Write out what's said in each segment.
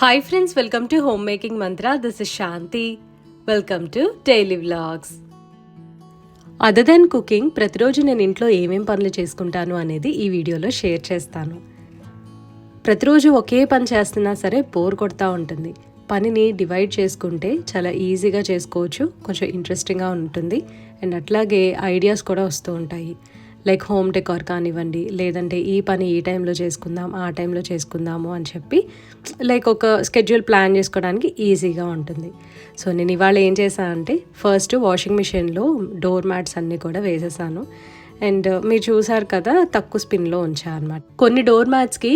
Hi friends welcome to home making Mantra this is Shanti welcome to daily vlogs other than cooking ప్రతిరోజు నేను ఇంట్లో ఏమేం పనులు చేసుకుంటాను అనేది ఈ వీడియోలో షేర్ చేస్తాను. ప్రతిరోజు ఒకే పని చేస్తున్నా సరే బోర్ కొడతా ఉంటుంది. పనిని డివైడ్ చేసుకుంటే చాలా ఈజీగా చేసుకోవచ్చు కొంచెం ఇంట్రెస్టింగ్గా ఉంటుంది. అండ్ అట్లాగే ఐడియాస్ కూడా వస్తూ ఉంటాయి. లైక్ హోమ్ డెకార్ కానివ్వండి లేదంటే ఈ పని ఈ టైంలో చేసుకుందాం ఆ టైంలో చేసుకుందాము అని చెప్పి లైక్ ఒక స్కెడ్యూల్ ప్లాన్ చేసుకోవడానికి ఈజీగా ఉంటుంది. సో నేను ఇవాళ ఏం చేశాను అంటే ఫస్ట్ వాషింగ్ మిషన్లో డోర్ మ్యాట్స్ అన్నీ కూడా వేసేసాను. అండ్ మీరు చూసారు కదా తక్కువ స్పిన్లో ఉంచా అనమాట కొన్ని డోర్ మ్యాట్స్కి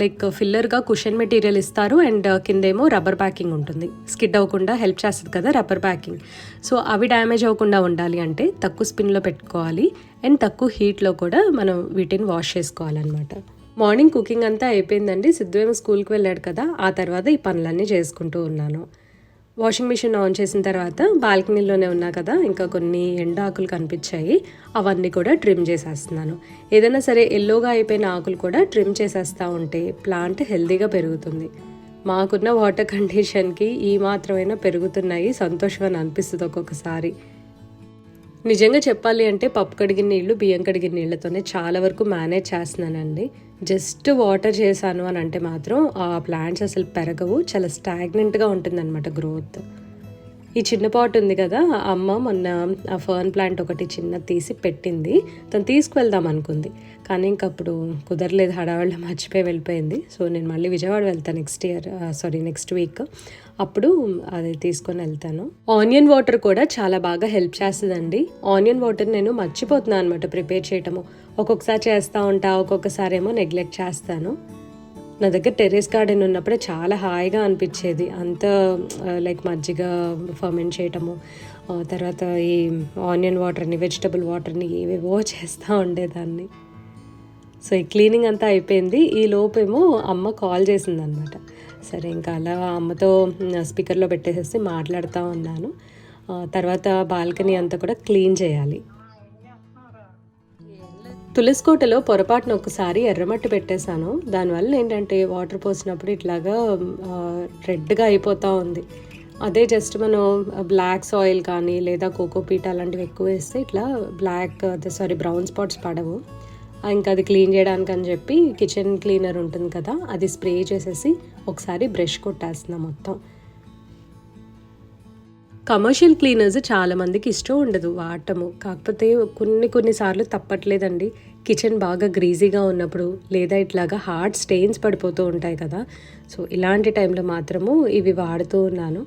లైక్ ఫిల్లర్గా కుషన్ మెటీరియల్ ఇస్తారు అండ్ కిందేమో రబ్బర్ ప్యాకింగ్ ఉంటుంది. స్కిడ్ అవ్వకుండా హెల్ప్ చేస్తుంది కదా రబ్బర్ ప్యాకింగ్. సో అవి డ్యామేజ్ అవ్వకుండా ఉండాలి అంటే తక్కువ స్పిన్లో పెట్టుకోవాలి అండ్ తక్కువ హీట్లో కూడా మనం వీటిని వాష్ చేసుకోవాలన్నమాట. మార్నింగ్ కుకింగ్ అంతా అయిపోయిందండి. సిద్ధువేమో స్కూల్కి వెళ్ళాడు కదా ఆ తర్వాత ఈ పనులన్నీ చేసుకుంటూ ఉన్నాను. వాషింగ్ మిషన్ ఆన్ చేసిన తర్వాత బాల్కనీలోనే ఉన్నా కదా ఇంకా కొన్ని ఎండాకులు కనిపించాయి. అవన్నీ కూడా ట్రిమ్ చేసేస్తున్నాను. ఏదైనా సరే ఎల్లోగా అయిపోయిన ఆకులు కూడా ట్రిమ్ చేసేస్తూ ఉంటే ప్లాంట్ హెల్దీగా పెరుగుతుంది. మాకున్న వాటర్ కండిషన్కి ఈ మాత్రమైనా పెరుగుతున్నాయి. సంతోషం అని అనిపిస్తుంది ఒక్కొక్కసారి. నిజంగా చెప్పాలి అంటే పప్పు కడిగిన నీళ్ళు బియ్యం కడిగిన నీళ్ళతోనే చాలా వరకు మేనేజ్ చేస్తున్నానండి. జస్ట్ వాటర్ చేశాను అని అంటే మాత్రం ఆ ప్లాంట్స్ అసలు పెరగవు చాలా స్టాగ్నెంట్గా ఉంటుందన్నమాట గ్రోత్ ఈ చిన్న పాట్ ఉంది కదా అమ్మ మొన్న ఆ ఫర్న్ ప్లాంట్ ఒకటి చిన్న తీసి పెట్టింది. తను తీసుకువెళ్దాం అనుకుంది. కానీ ఇంకప్పుడు కుదరలేదు హడావిడిలో మర్చిపోయి వెళ్ళిపోయింది. సో నేను మళ్ళీ విజయవాడ వెళ్తాను next year sorry next week అప్పుడు అది తీసుకొని వెళ్తాను. ఆనియన్ వాటర్ కూడా చాలా బాగా హెల్ప్ చేస్తుందండి. ఆనియన్ వాటర్ నేను మర్చిపోతున్నాను అనమాట ప్రిపేర్ చేయటము. ఒక్కొక్కసారి చేస్తూ ఉంటా ఒక్కొక్కసారి ఏమో నెగ్లెక్ట్ చేస్తాను. నా దగ్గర టెర్రస్ గార్డెన్ ఉన్నప్పుడే చాలా హాయిగా అనిపించేది. అంత లైక్ మజ్జిగ ఫర్మెంట్ చేయటము తర్వాత ఈ ఆనియన్ వాటర్ని వెజిటబుల్ వాటర్ని ఏవేవో చేస్తూ ఉండేదాన్ని. సో ఈ క్లీనింగ్ అంతా అయిపోయింది. ఈ లోపేమో అమ్మ కాల్ చేసింది అనమాట సరే ఇంకా అలా అమ్మతో స్పీకర్లో పెట్టేసేసి మాట్లాడుతూ ఉన్నాను. తర్వాత బాల్కనీ అంతా కూడా క్లీన్ చేయాలి. తులసికోటలో పొరపాటున ఒకసారి ఎర్రమట్టి పెట్టేశాను. దానివల్ల ఏంటంటే వాటర్ పోసినప్పుడు ఇట్లాగా రెడ్గా అయిపోతూ ఉంది. అదే జస్ట్ మనం బ్లాక్ సాయిల్ కానీ లేదా కోకోపీట్ అలాంటివి ఎక్కువ వేస్తే ఇట్లా బ్లాక్ అదే సారీ బ్రౌన్ స్పాట్స్ పడవు. ఇంకా అది క్లీన్ చేయడానికి అని చెప్పి కిచెన్ క్లీనర్ ఉంటుంది కదా అది స్ప్రే చేసేసి ఒకసారి బ్రష్ కొట్టేస్తున్నాం మొత్తం. కమర్షియల్ క్లీనర్స్ చాలామందికి ఇష్టం ఉండదు వాడటము. కాకపోతే కొన్ని కొన్నిసార్లు తప్పట్లేదండి. కిచెన్ బాగా గ్రీజీగా ఉన్నప్పుడు లేదా ఇట్లాగా హార్డ్ స్టెయిన్స్ పడిపోతూ ఉంటాయి కదా. సో ఇలాంటి టైంలో మాత్రము ఇవి వాడుతూ ఉన్నాను.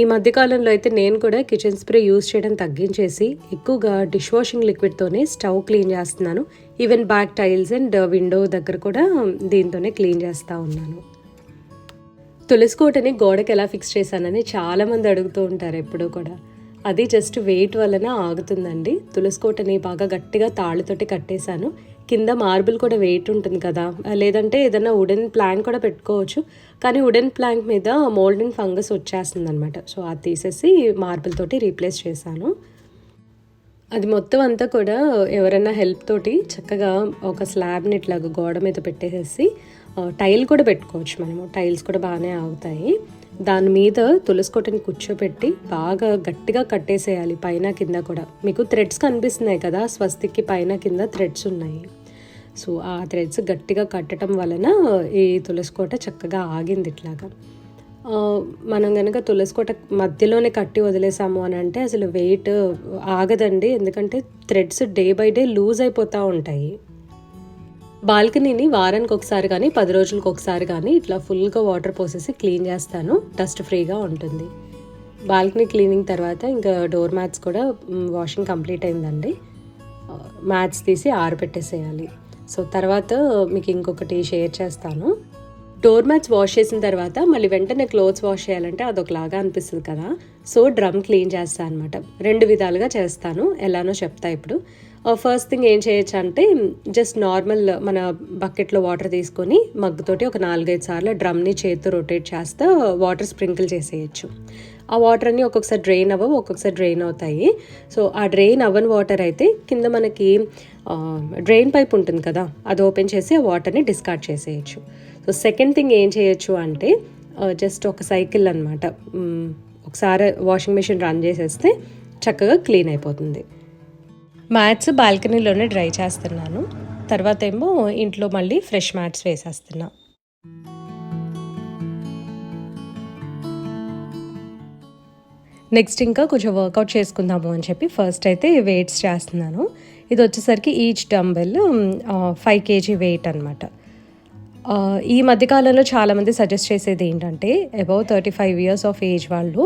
ఈ మధ్యకాలంలో అయితే నేను కూడా కిచెన్ స్ప్రే యూస్ చేయడం తగ్గించేసి ఎక్కువగా డిష్ వాషింగ్ లిక్విడ్తోనే స్టవ్ క్లీన్ చేస్తున్నాను. Even back tiles and window దగ్గర కూడా దీంతోనే క్లీన్ చేస్తూ ఉన్నాను. తులసికోటని గోడకి ఎలా ఫిక్స్ చేశానని చాలా మంది అడుగుతూ ఉంటారు ఎప్పుడూ కూడా. అది జస్ట్ వెయిట్ వలన ఆగుతుందండి. తులసికోటని బాగా గట్టిగా తాళ్ళతోటి కట్టేశాను. కింద మార్బుల్ కూడా వెయిట్ ఉంటుంది కదా. లేదంటే ఏదైనా వుడెన్ ప్లాంక్ కూడా పెట్టుకోవచ్చు. కానీ వుడెన్ ప్లాంక్ మీద మోల్డెన్ ఫంగస్ వచ్చేస్తుంది అనమాట సో అది తీసేసి మార్బుల్ తోటి రీప్లేస్ చేశాను. అది మొత్తం అంతా కూడా ఎవరైనా హెల్ప్ తోటి చక్కగా ఒక స్లాబ్ని ఇట్లాగా గోడ మీద పెట్టేసేసి టైల్ కూడా పెట్టుకోవచ్చు మనము. టైల్స్ కూడా బాగానే ఆగుతాయి. దాని మీద తులసికోటని కూర్చోపెట్టి బాగా గట్టిగా కట్టేసేయాలి పైన కింద కూడా. మీకు థ్రెడ్స్ కనిపిస్తున్నాయి కదా స్వస్తికి పైన కింద థ్రెడ్స్ ఉన్నాయి. సో ఆ థ్రెడ్స్ గట్టిగా కట్టడం వలన ఈ తులసికోట చక్కగా ఆగింది ఇట్లాగా. మనం కనుక తులసి కోట మధ్యలోనే కట్టి వదిలేసాము అని అంటే అసలు వెయిట్ ఆగదండి. ఎందుకంటే threads day by day loose అయిపోతూ ఉంటాయి. బాల్కనీని వారానికి ఒకసారి కానీ పది రోజులకు ఒకసారి కానీ ఇట్లా ఫుల్గా వాటర్ పోసేసి క్లీన్ చేస్తాను. డస్ట్ ఫ్రీగా ఉంటుంది. బాల్కనీ క్లీనింగ్ తర్వాత ఇంకా డోర్ మ్యాట్స్ కూడా వాషింగ్ కంప్లీట్ అయిందండి. మ్యాట్స్ తీసి ఆరబెట్టేసేయాలి. సో తర్వాత మీకు ఇంకొకటి షేర్ చేస్తాను. డోర్ మ్యాట్స్ వాష్ చేసిన తర్వాత మళ్ళీ వెంటనే క్లోత్స్ వాష్ చేయాలంటే అదొకలాగా అనిపిస్తుంది కదా. సో డ్రమ్ క్లీన్ చేస్తాను అనమాట రెండు విధాలుగా చేస్తాను. ఎలానో చెప్తా ఇప్పుడు. ఫస్ట్ థింగ్ ఏం చేయొచ్చు అంటే జస్ట్ నార్మల్ మన బకెట్లో వాటర్ తీసుకొని మగ్గుతోటి ఒక నాలుగైదు సార్లు డ్రమ్ని చేతితో రొటేట్ చేస్తే వాటర్ స్ప్రింకిల్ చేసేయచ్చు. ఆ వాటర్ అన్ని ఒక్కొక్కసారి డ్రైన్ అవ్వవు ఒక్కొక్కసారి డ్రైన్ అవుతాయి. సో ఆ డ్రైన్ అవ్వని వాటర్ అయితే కింద మనకి డ్రైన్ పైప్ ఉంటుంది కదా అది ఓపెన్ చేసి ఆ వాటర్ని డిస్కార్డ్ చేసేయచ్చు. సో సెకండ్ థింగ్ ఏం చేయొచ్చు అంటే uh, జస్ట్ ఒక సైకిల్ అనమాట mm, ఒకసారి వాషింగ్ మెషిన్ రన్ చేసేస్తే చక్కగా క్లీన్ అయిపోతుంది. మ్యాట్స్ బాల్కనీలోనే డ్రై చేస్తున్నాను. తర్వాత ఏమో ఇంట్లో మళ్ళీ ఫ్రెష్ మ్యాట్స్ వేసేస్తున్నా. నెక్స్ట్ ఇంకా కొంచెం వర్కౌట్ చేసుకుందాము అని చెప్పి ఫస్ట్ అయితే వెయిట్స్ చేస్తున్నాను. ఇది వచ్చేసరికి each dumbbell five kg weight అనమాట ఈ మధ్యకాలంలో చాలామంది సజెస్ట్ చేసేది ఏంటంటే above thirty five years of age వాళ్ళు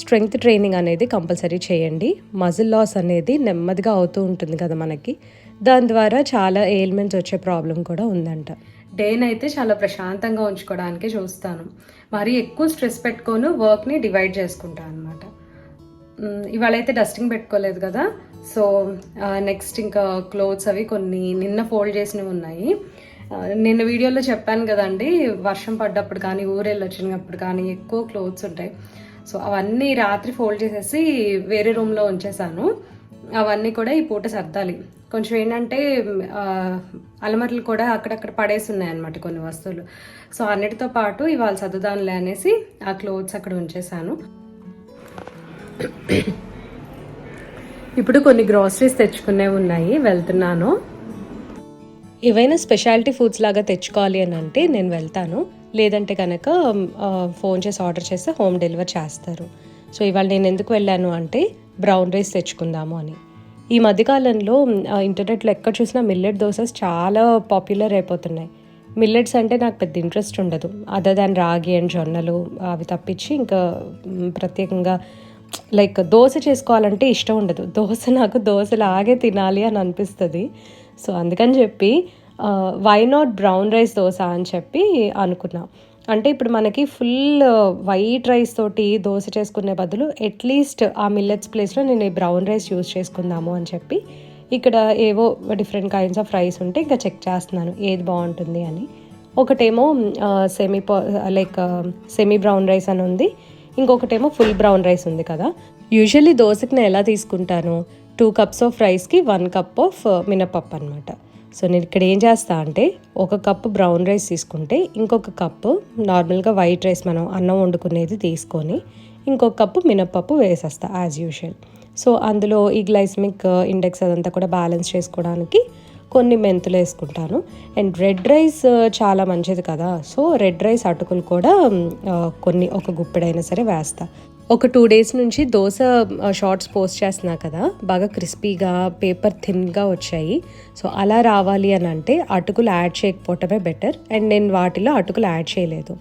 స్ట్రెంగ్త్ ట్రైనింగ్ అనేది కంపల్సరీ చేయండి. మజిల్ లాస్ అనేది నెమ్మదిగా అవుతూ ఉంటుంది కదా మనకి. దాని ద్వారా చాలా ఎయిల్మెంట్స్ వచ్చే ప్రాబ్లం కూడా ఉందంట. డేని అయితే చాలా ప్రశాంతంగా ఉంచుకోవడానికి చూస్తాను. మరి ఎక్కువ స్ట్రెస్ పెట్టుకొని వర్క్ని డివైడ్ చేసుకుంటాను అనమాట ఇవాళ అయితే డస్టింగ్ పెట్టుకోలేదు కదా. సో నెక్స్ట్ ఇంకా క్లోత్స్ అవి కొన్ని నిన్న ఫోల్డ్ చేసినవి ఉన్నాయి. నిన్న వీడియోలో చెప్పాను కదండి వర్షం పడ్డప్పుడు కానీ ఊరెళ్ళి వచ్చినప్పుడు కానీ ఎక్కువ క్లోత్స్ ఉంటాయి. సో అవన్నీ రాత్రి ఫోల్డ్ చేసేసి వేరే రూమ్లో ఉంచేసాను. అవన్నీ కూడా ఈ పూట సర్దాలి. కొంచెం ఏంటంటే అలమరలు కూడా అక్కడక్కడ పడేసి ఉన్నాయి అనమాట కొన్ని వస్తువులు. సో అన్నిటితో పాటు ఇవాళ సర్దుదానులే అనేసి ఆ క్లోత్స్ అక్కడ ఉంచేసాను. ఇప్పుడు కొన్ని గ్రాసరీస్ తెచ్చుకునే ఉన్నాయి వెళ్తున్నాను. ఏవైనా స్పెషాలిటీ ఫుడ్స్ లాగా తెచ్చుకోవాలి అని అంటే నేను వెళ్తాను. లేదంటే కనుక ఫోన్ చేసి ఆర్డర్ చేస్తే హోమ్ డెలివర్ చేస్తారు. సో ఇవాళ నేను ఎందుకు వెళ్ళాను అంటే బ్రౌన్ రైస్ తెచ్చుకుందాము అని. ఈ మధ్యకాలంలో ఇంటర్నెట్లో ఎక్కడ చూసినా మిల్లెట్ దోసెస్ చాలా పాపులర్ అయిపోతున్నాయి. మిల్లెట్స్ అంటే నాకు పెద్ద ఇంట్రెస్ట్ ఉండదు. అదర్ దాన్ రాగి అండ్ జొన్నలు అవి తప్పించి ఇంకా ప్రత్యేకంగా లైక్ దోశ చేసుకోవాలంటే ఇష్టం ఉండదు. దోశ నాకు దోశలాగే తినాలి అని అనిపిస్తుంది. సో అందుకని చెప్పి why not brown rice dosa అని చెప్పి అనుకున్నా. అంటే ఇప్పుడు మనకి ఫుల్ వైట్ రైస్ తోటి దోశ చేసుకునే బదులు అట్లీస్ట్ ఆ మిల్లెట్స్ ప్లేస్లో నేను ఈ బ్రౌన్ రైస్ యూస్ చేసుకుందాము అని చెప్పి ఇక్కడ ఏవో డిఫరెంట్ కైండ్స్ ఆఫ్ రైస్ ఉంటే ఇంకా చెక్ చేస్తున్నాను ఏది బాగుంటుంది అని. ఒకటేమో semi like semi brown rice అని ఉంది. ఇంకొకటేమో ఫుల్ బ్రౌన్ రైస్ ఉంది కదా. యూజువల్లీ దోశకి నేను ఎలా తీసుకుంటాను? టూ కప్స్ ఆఫ్ రైస్కి వన్ కప్ ఆఫ్ మినపప్పు అనమాట సో నేను ఇక్కడ ఏం చేస్తా అంటే ఒక కప్పు బ్రౌన్ రైస్ తీసుకుంటే ఇంకొక కప్పు నార్మల్గా వైట్ రైస్ మనం అన్నం వండుకునేది తీసుకొని ఇంకొక కప్పు మినపప్పు వేసేస్తా యాజ్ యూజువల్ సో అందులో ఈ గ్లైస్మిక్ ఇండెక్స్ అదంతా కూడా బ్యాలెన్స్ చేసుకోవడానికి కొన్ని మెంతులు వేసుకుంటాను. అండ్ రెడ్ రైస్ చాలా మంచిది కదా. సో రెడ్ రైస్ అటుకులు కూడా కొన్ని ఒక గుప్పెడైనా సరే వేస్తా. ఒక టూ డేస్ నుంచి దోశ షార్ట్స్ పోస్ట్ చేస్తున్నా కదా బాగా క్రిస్పీగా పేపర్ థిన్గా వచ్చాయి. సో అలా రావాలి అని అంటే అటుకులు యాడ్ చేయకపోవటమే బెటర్ అండ్ నేను వాటిలో అటుకులు యాడ్ చేయలేదు.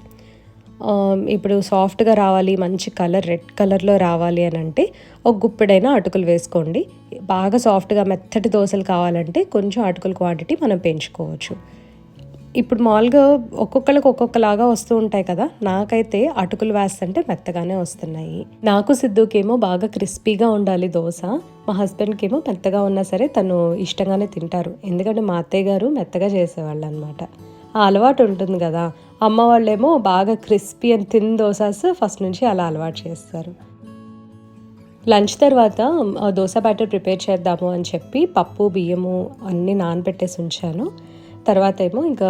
Um, ఇప్పుడు సాఫ్ట్గా రావాలి మంచి కలర్ రెడ్ కలర్లో రావాలి అని అంటే ఒక గుప్పెడైనా అటుకులు వేసుకోండి. బాగా సాఫ్ట్గా మెత్తటి దోశలు కావాలంటే కొంచెం అటుకుల క్వాంటిటీ మనం పెంచుకోవచ్చు. ఇప్పుడు మామూలుగా ఒక్కొక్కరికి ఒక్కొక్కలాగా వస్తూ ఉంటాయి కదా నాకైతే అటుకులు వేస్తుంటే మెత్తగానే వస్తున్నాయి. నాకు సిద్ధుకేమో బాగా క్రిస్పీగా ఉండాలి దోశ మా హస్బెండ్కి ఏమో మెత్తగా ఉన్నా సరే తను ఇష్టంగానే తింటారు. ఎందుకంటే మా అత్తయ్య గారు మెత్తగా చేసేవాళ్ళు అనమాట ఆ అలవాటు ఉంటుంది కదా అమ్మ వాళ్ళేమో బాగా crispy and thin dosas first నుంచి అలా అలవాటు చేస్తారు. లంచ్ తర్వాత దోశ బ్యాటర్ ప్రిపేర్ చేద్దాము అని చెప్పి పప్పు బియ్యము అన్నీ నానబెట్టేసి ఉంచాను. తర్వాత ఏమో ఇంకా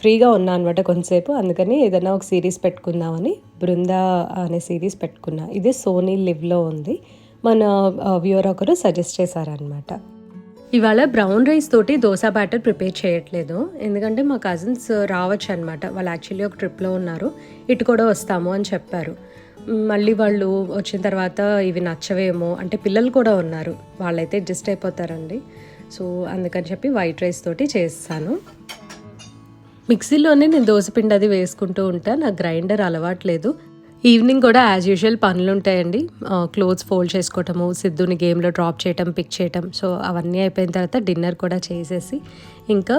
ఫ్రీగా ఉన్నా అనమాట కొంతసేపు. అందుకని ఏదైనా ఒక సిరీస్ పెట్టుకుందామని బృందా అనే సిరీస్ పెట్టుకున్నా. ఇది సోనీ లివ్లో ఉంది. మన వ్యూవర్ ఒకరు సజెస్ట్ చేశారనమాట ఇవాళ బ్రౌన్ రైస్ తోటి దోశ బ్యాటర్ ప్రిపేర్ చేయట్లేదు. ఎందుకంటే మా కజిన్స్ రావచ్చు అనమాట వాళ్ళు యాక్చువల్లీ ఒక ట్రిప్లో ఉన్నారు. ఇటు కూడా వస్తాము అని చెప్పారు. మళ్ళీ వాళ్ళు వచ్చిన తర్వాత ఇవి నచ్చవేమో అంటే పిల్లలు కూడా ఉన్నారు. వాళ్ళైతే అడ్జస్ట్ అయిపోతారండి. సో అందుకని చెప్పి వైట్ రైస్ తోటి చేస్తాను. మిక్సీలోనే నేను దోశపిండి అది వేసుకుంటూ ఉంటాను నాకు గ్రైండర్ అలవాట్లేదు ఈవినింగ్ కూడా యాజ్ యూజువల్ పనులు ఉంటాయండి. క్లోత్స్ ఫోల్డ్ చేసుకోవటము సిద్ధుని గేమ్లో డ్రాప్ చేయటం పిక్ చేయటం సో అవన్నీ అయిపోయిన తర్వాత డిన్నర్ కూడా చేసేసి ఇంకా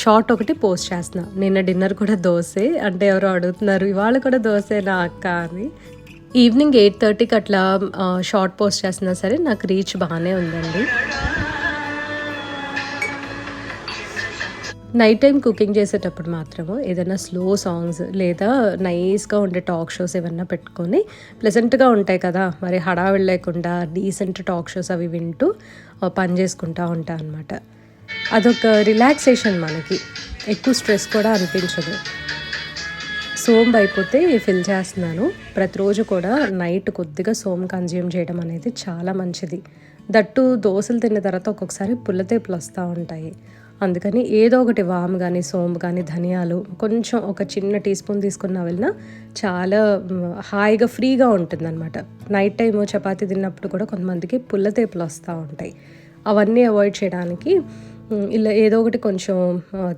షార్ట్ ఒకటి పోస్ట్ చేస్తున్నా. నిన్న డిన్నర్ కూడా దోసే అంటే ఎవరో అడుగుతున్నారు ఇవాళ కూడా దోసేనా అక్క అని. ఈవినింగ్ ఎయిట్ థర్టీకి అట్లా షార్ట్ పోస్ట్ చేస్తున్నా సరే నాకు రీచ్ బాగానే ఉందండి. నైట్ టైం కుకింగ్ చేసేటప్పుడు మాత్రము ఏదైనా స్లో సాంగ్స్ లేదా నైస్గా ఉండే టాక్ షోస్ ఏమన్నా పెట్టుకొని ప్లెజెంట్గా ఉంటాయి కదా మరి హడావిడి లేకుండా డీసెంట్ టాక్ షోస్ అవి వింటూ పని చేసుకుంటూ ఉంటా అనమాట అదొక రిలాక్సేషన్ మనకి. ఎక్కువ స్ట్రెస్ కూడా అనిపించదు. సోమ్ అయిపోతే ఫిల్ చేస్తున్నాను. ప్రతిరోజు కూడా నైట్ కొద్దిగా సోమ్ కన్జ్యూమ్ చేయడం అనేది చాలా మంచిది. దట్టు దోశలు తిన్న తర్వాత ఒక్కొక్కసారి పుల్లతేపులు వస్తూ ఉంటాయి. అందుకని ఏదో ఒకటి వామ్ కానీ సోంపు కానీ ధనియాలు కొంచెం ఒక చిన్న టీ స్పూన్ తీసుకున్న వెళ్ళినా చాలా హాయిగా ఫ్రీగా ఉంటుంది అనమాట నైట్ టైము చపాతీ తిన్నప్పుడు కూడా కొంతమందికి పుల్లతేపులు వస్తూ ఉంటాయి. అవన్నీ అవాయిడ్ చేయడానికి ఇలా ఏదో ఒకటి కొంచెం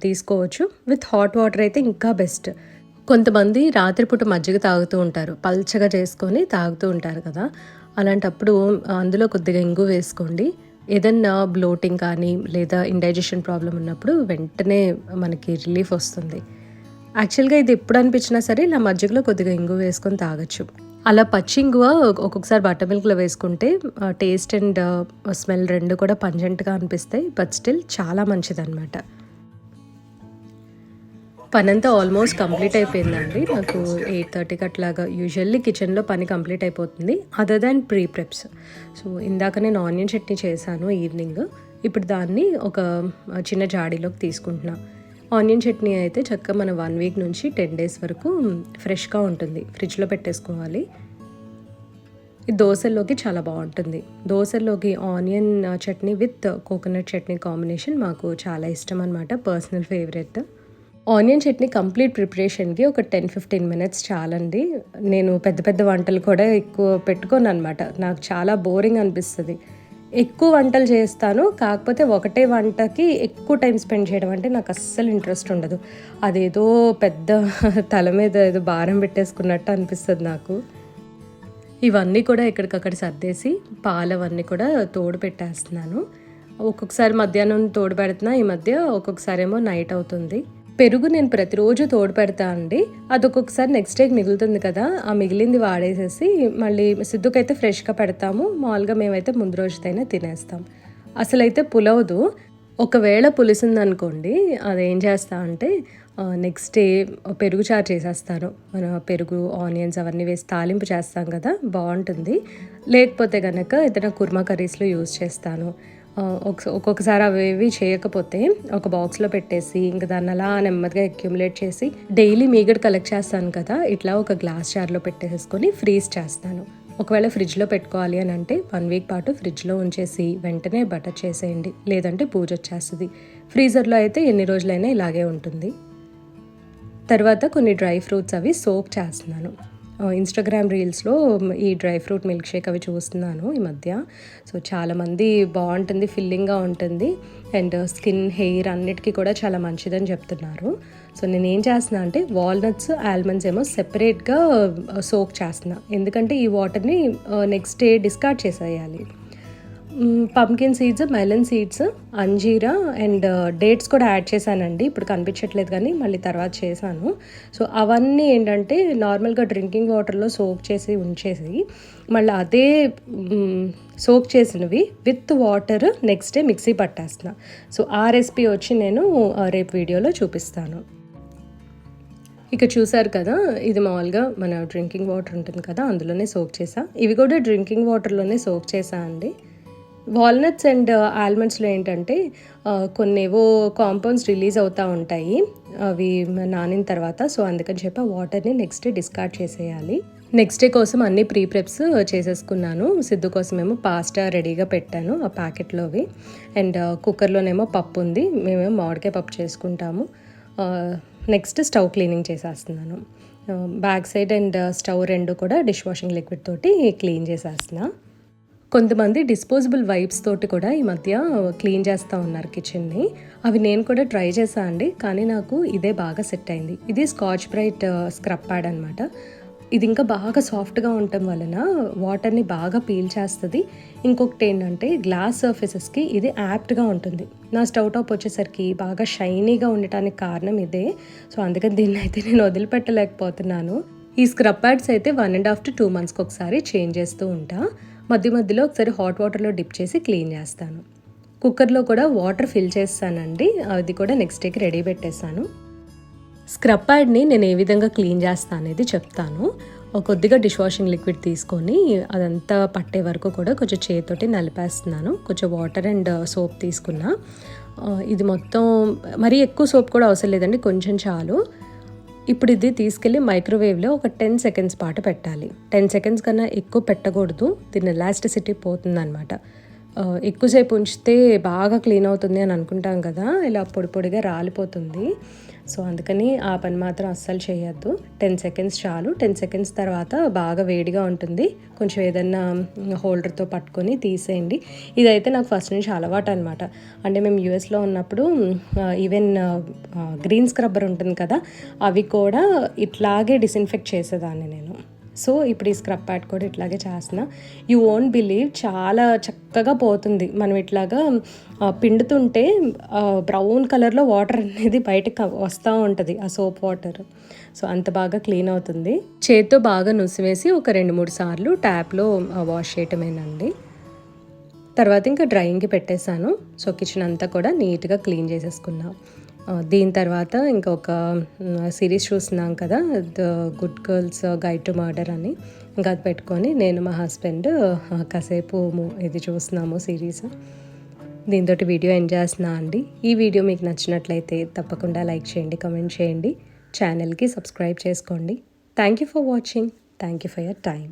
తీసుకోవచ్చు. విత్ హాట్ వాటర్ అయితే ఇంకా బెస్ట్ కొంతమంది రాత్రిపూట మజ్జిగ తాగుతూ ఉంటారు. పల్చగా చేసుకొని తాగుతూ ఉంటారు కదా. అలాంటప్పుడు అందులో కొద్దిగా ఇంగు వేసుకోండి. ఏదన్నా బ్లోటింగ్ కానీ లేదా ఇండైజెషన్ ప్రాబ్లం ఉన్నప్పుడు వెంటనే మనకి రిలీఫ్ వస్తుంది. యాక్చువల్గా ఇది ఎప్పుడు అనిపించినా సరే ఇలా మజ్జిగలో కొద్దిగా ఇంగు వేసుకొని తాగొచ్చు. అలా పచ్చి ఇంగువ ఒక్కొక్కసారి బటర్ మిల్క్లో వేసుకుంటే టేస్ట్ అండ్ స్మెల్ రెండు కూడా పంజెంట్గా అనిపిస్తాయి బట్ స్టిల్ చాలా మంచిదన్నమాట. పనంతా ఆల్మోస్ట్ కంప్లీట్ అయిపోయిందండి. నాకు ఎయిట్ థర్టీకి అట్లాగా యూజువల్లీ కిచెన్లో పని కంప్లీట్ అయిపోతుంది. Other than pre preps so ఇందాక నేను ఆనియన్ చట్నీ చేశాను ఈవినింగ్. ఇప్పుడు దాన్ని ఒక చిన్న జాడీలోకి తీసుకుంటున్నా. ఆనియన్ చట్నీ అయితే చక్కగా మన వన్ వీక్ నుంచి టెన్ డేస్ వరకు ఫ్రెష్గా ఉంటుంది. ఫ్రిడ్జ్లో పెట్టేసుకోవాలి. దోశల్లోకి చాలా బాగుంటుంది. దోశల్లోకి onion chutney with coconut chutney combination మాకు చాలా ఇష్టం అనమాట personal favourite onion chutney complete ప్రిపరేషన్కి ఒక టెన్ ఫిఫ్టీన్ మినిట్స్ చాలండి. నేను పెద్ద పెద్ద వంటలు కూడా ఎక్కువ పెట్టుకోను అనమాట నాకు చాలా బోరింగ్ అనిపిస్తుంది. ఎక్కువ వంటలు చేస్తాను కాకపోతే ఒకటే వంటకి ఎక్కువ టైం స్పెండ్ చేయడం అంటే నాకు అస్సలు ఇంట్రెస్ట్ ఉండదు. అదేదో పెద్ద తల మీద ఏదో భారం పెట్టేసుకున్నట్టు అనిపిస్తుంది నాకు. ఇవన్నీ కూడా ఎక్కడికక్కడ సర్దేసి పాలవన్నీ కూడా తోడు పెట్టేస్తున్నాను. ఒక్కొక్కసారి మధ్యాహ్నం తోడు పెడుతున్నా ఈ మధ్య ఒక్కొక్కసారి ఏమో నైట్ అవుతుంది. పెరుగు నేను ప్రతిరోజు తోడు పెడతా అండి. అది ఒక్కొక్కసారి నెక్స్ట్ డేకి మిగులుతుంది కదా ఆ మిగిలింది వాడేసేసి మళ్ళీ సిద్ధుకైతే ఫ్రెష్గా పెడతాము. మామూలుగా మేమైతే ముందు రోజుతైనా తినేస్తాం. అసలు అయితే పులవదు. ఒకవేళ పులిసిందనుకోండి అదేం చేస్తా అంటే నెక్స్ట్ డే పెరుగు చారు చేసేస్తాను. మన పెరుగు ఆనియన్స్ అవన్నీ వేసి తాలింపు చేస్తాం కదా బాగుంటుంది. లేకపోతే కనుక ఏదైనా కుర్మా కర్రీస్లో యూజ్ చేస్తాను. ఒక్కొక్కసారి అవి ఇవి చేయకపోతే ఒక బాక్స్లో పెట్టేసి ఇంకా దాన్ని అలా నెమ్మదిగా అక్యుములేట్ చేసి డైలీ మీగడ కలెక్ట్ చేస్తాను కదా ఇట్లా ఒక గ్లాస్ జార్లో పెట్టేసుకొని ఫ్రీజ్ చేస్తాను. ఒకవేళ ఫ్రిడ్జ్లో పెట్టుకోవాలి అని అంటే వన్ వీక్ పాటు ఫ్రిడ్జ్లో ఉంచేసి వెంటనే బటర్ చేసేయండి లేదంటే పూజ వచ్చేస్తుంది. ఫ్రీజర్లో అయితే ఎన్ని రోజులైనా ఇలాగే ఉంటుంది. తర్వాత కొన్ని డ్రై ఫ్రూట్స్ అవి సోక్ చేస్తున్నాను. ఇన్స్టాగ్రామ్ రీల్స్లో ఈ డ్రై ఫ్రూట్ మిల్క్ షేక్ అవి చూస్తున్నాను ఈ మధ్య. సో చాలామంది బాగుంటుంది ఫిల్లింగ్గా ఉంటుంది అండ్ స్కిన్ హెయిర్ అన్నిటికీ కూడా చాలా మంచిదని చెప్తున్నారు. సో నేను ఏం చేస్తున్నా అంటే వాల్నట్స్ ఆల్మండ్స్ ఏమో సెపరేట్గా సోక్ చేస్తున్నా. ఎందుకంటే ఈ వాటర్ని నెక్స్ట్ డే డిస్కార్డ్ చేసేయాలి. పంకిన్ సీడ్స్ మెలన్ సీడ్స్ అంజీరా అండ్ uh, డేట్స్ కూడా యాడ్ చేశానండి. ఇప్పుడు కనిపించట్లేదు కానీ మళ్ళీ తర్వాత చేశాను. సో అవన్నీ ఏంటంటే నార్మల్గా డ్రింకింగ్ వాటర్లో సోక్ చేసి ఉంచేసి మళ్ళీ అదే సోక్ చేసినవి with water next day mixie పట్టేస్తున్నా. So ఆ రెసిపీ వచ్చి నేను uh, రేపు వీడియోలో చూపిస్తాను. ఇక చూసారు కదా ఇది మామూలుగా మన డ్రింకింగ్ వాటర్ ఉంటుంది కదా అందులోనే సోక్ చేసా. ఇవి కూడా డ్రింకింగ్ వాటర్లోనే సోక్ చేసా అండి. వాల్నట్స్ అండ్ ఆల్మండ్స్లో ఏంటంటే ఆ, కొన్ని ఏవో కాంపౌండ్స్ రిలీజ్ అవుతూ ఉంటాయి. అవి నానిన తర్వాత సో అందుకని చెప్పి వాటర్ని నెక్స్ట్ డే డిస్కార్డ్ చేసేయాలి. నెక్స్ట్ డే కోసం అన్ని ప్రీ ప్రెప్స్ చేసేసుకున్నాను. సిద్ధు కోసం ఏమో పాస్టా రెడీగా పెట్టాను ఆ ప్యాకెట్లోవి అండ్ కుక్కర్లోనేమో పప్పు ఉంది. మేమేమో మామిడికాయ పప్పు చేసుకుంటాము. నెక్స్ట్ స్టవ్ క్లీనింగ్ చేసేస్తున్నాను. బ్యాక్ సైడ్ అండ్ స్టవ్ రెండు కూడా డిష్ వాషింగ్ లిక్విడ్ తోటి క్లీన్ చేసేస్తున్నాను కొంతమంది డిస్పోజబుల్ వైప్స్ తోటి కూడా ఈ మధ్య క్లీన్ చేస్తూ ఉన్నారు కిచెన్ని అవి నేను కూడా ట్రై చేశాను అండి కానీ నాకు ఇదే బాగా సెట్ అయింది. ఇది స్కాచ్ బ్రైట్ స్క్రబ్ ప్యాడ్ అనమాట ఇది ఇంకా బాగా సాఫ్ట్గా ఉండటం వలన వాటర్ని బాగా పీల్ చేస్తుంది. ఇంకొకటి ఏంటంటే గ్లాస్ సర్ఫేసెస్కి ఇది యాప్ట్గా ఉంటుంది. నా స్టవ్ టాప్ వచ్చేసరికి బాగా షైనీగా ఉండటానికి కారణం ఇదే. సో అందుకని దీన్ని అయితే నేను వదిలిపెట్టలేకపోతున్నాను. ఈ స్క్రబ్ ప్యాడ్స్ అయితే one and half to two మంత్స్కి ఒకసారి చేంజ్ చేస్తూ ఉంటాను మధ్య మధ్యలో ఒకసారి హాట్ వాటర్లో డిప్ చేసి క్లీన్ చేస్తాను. కుక్కర్లో కూడా వాటర్ ఫిల్ చేస్తానండి. అది కూడా నెక్స్ట్ డేకి రెడీ పెట్టేస్తాను స్క్రబ్ ప్యాడ్ని నేను ఏ విధంగా క్లీన్ చేస్తాను అనేది చెప్తాను. కొద్దిగా డిష్ వాషింగ్ లిక్విడ్ తీసుకొని అదంతా పట్టే వరకు కూడా కొంచెం చేతితోటి నలిపేస్తున్నాను. కొంచెం వాటర్ అండ్ సోప్ తీసుకున్నా. Uh, ఇది మొత్తం మరీ ఎక్కువ సోప్ కూడా అవసరం లేదండి కొంచెం చాలు. ఇప్పుడు ఇది తీసుకెళ్ళి మైక్రోవేవ్లో ఒక టెన్ సెకండ్స్ పాటు పెట్టాలి. టెన్ సెకండ్స్ కన్నా ఎక్కువ పెట్టకూడదు. దీని ఎలాస్టిసిటీ పోతుందన్నమాట. ఎక్కువసేపు ఉంచితే బాగా క్లీన్ అవుతుంది అని అనుకుంటాం కదా. ఇలా పొడి పొడిగా రాలిపోతుంది. సో అందుకని ఆ పని మాత్రం అస్సలు చేయొద్దు. టెన్ సెకండ్స్ చాలు. టెన్ సెకండ్స్ తర్వాత బాగా వేడిగా ఉంటుంది. కొంచెం ఏదన్నా హోల్డర్తో పట్టుకొని తీసేయండి. ఇదైతే నాకు ఫస్ట్ నుంచి అలవాటు అనమాట అంటే మేము యూఎస్లో ఉన్నప్పుడు ఈవెన్ గ్రీన్ స్క్రబ్బర్ ఉంటుంది కదా అవి కూడా ఇట్లాగే డిస్ఇన్ఫెక్ట్ చేసేదాన్ని నేను. సో ఇప్పుడు ఈ స్క్రబ్ ప్యాడ్ కూడా ఇట్లాగే చేస్తున్నా. యూ ఓంట్ బిలీవ్ చాలా చక్కగా పోతుంది. మనం ఇట్లాగా పిండుతుంటే బ్రౌన్ కలర్లో వాటర్ అనేది బయటకు వస్తూ ఉంటుంది ఆ సోప్ వాటర్ సో అంత బాగా క్లీన్ అవుతుంది. చేత్తో బాగా నుసివేసి ఒక రెండు మూడు సార్లు ట్యాప్లో వాష్ చేయటమేనండి. తర్వాత ఇంకా డ్రైయింగ్కి పెట్టేశాను. సో కిచెన్ అంతా కూడా నీట్గా క్లీన్ చేసేసుకున్నాను దీని తర్వాత ఇంకొక సిరీస్ చూస్తున్నాం కదా the good girls guide to murder అని. ఇంకా అది పెట్టుకొని నేను మా హస్బెండ్ కాసేపు ఇది చూస్తున్నాము సిరీస్. దీంతో వీడియో ఎంజాయ్ చేస్తున్నా అండి. ఈ వీడియో మీకు నచ్చినట్లయితే తప్పకుండా లైక్ చేయండి కమెంట్ చేయండి. ఛానల్కి సబ్స్క్రైబ్ చేసుకోండి. Thank you for watching thank you for your time